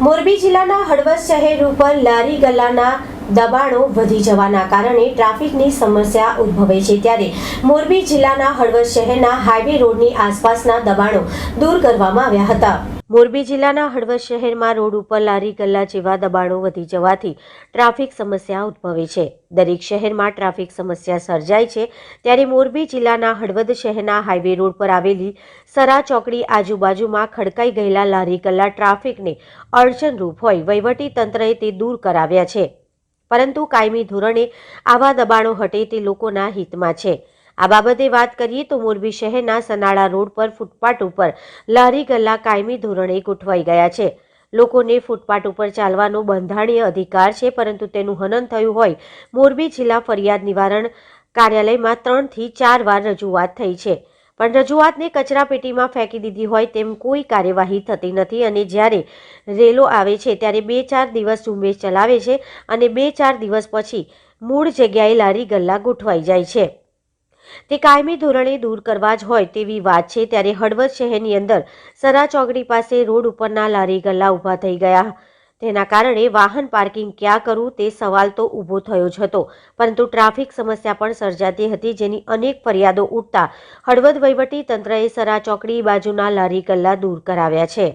મોરબી જિલ્લાના હળવદ શહેર ઉપર લારી ગલ્લાના દબાણો વધી જવાના કારણે ટ્રાફિકની સમસ્યા ઉદ્ભવે છે ત્યારે મોરબી જિલ્લાના હળવદ શહેરના હાઈવે રોડની આસપાસના દબાણો દૂર કરવામાં આવ્યા હતા. મોરબી જિલ્લાના હળવદ શહેરમાં રોડ ઉપર લારી ગલ્લા જેવા દબાણો વધી જવાથી ટ્રાફિક સમસ્યા ઉદ્ભવે છે. દરેક શહેરમાં ટ્રાફિક સમસ્યા સર્જાય છે. ત્યારે મોરબી જિલ્લાના હળવદ શહેરના હાઈવે રોડ પર આવેલી સરા ચોકડી આજુબાજુમાં ખડકાઈ ગયેલા લારી ગલ્લા ટ્રાફિકને અડચણરૂપ હોય વહીવટી તંત્રએ તે દૂર કરાવ્યા છે. પરંતુ કાયમી ધોરણે આવા દબાણો હટે તે લોકોના હિતમાં છે. આ બાબતે વાત કરીએ તો મોરબી શહેરના સનાળા રોડ પર ફૂટપાથ ઉપર લારી ગલ્લા કાયમી ધોરણે ગોઠવાઈ ગયા છે. લોકોને ફૂટપાથ ઉપર ચાલવાનો બંધારણીય અધિકાર છે, પરંતુ તેનું હનન થયું હોય મોરબી જિલ્લા ફરિયાદ નિવારણ કાર્યાલયમાં ત્રણથી ચાર વાર રજૂઆત થઈ છે. પણ રજૂઆતને કચરાપેટીમાં ફેંકી દીધી હોય તેમ કોઈ કાર્યવાહી થતી નથી અને જ્યારે રેલો આવે છે ત્યારે બે ચાર દિવસ ઝુંબેશ ચલાવે છે અને બે ચાર દિવસ પછી મૂળ જગ્યાએ લારી ગલ્લા ગોઠવાઈ જાય છે. તે કાયમી ધોરણે દૂર કરવા જ હોય તેવી વાત છે. ત્યારે હળવદ શહેરની અંદર સરા ચોકડી પાસે રોડ ઉપરના લારી ગલ્લા ઊભા થઈ ગયા. તેના કારણે વાહન પાર્કિંગ ક્યાં કરવું તે સવાલ તો ઊભો થયો જ હતો. પરંતુ ટ્રાફિક સમસ્યા પણ સર્જાતી હતી જેની અનેક ફરિયાદો ઉઠતા હળવદ વહીવટી તંત્રએ સરા ચોકડી બાજુના લારી ગલ્લા દૂર કરાવ્યા છે.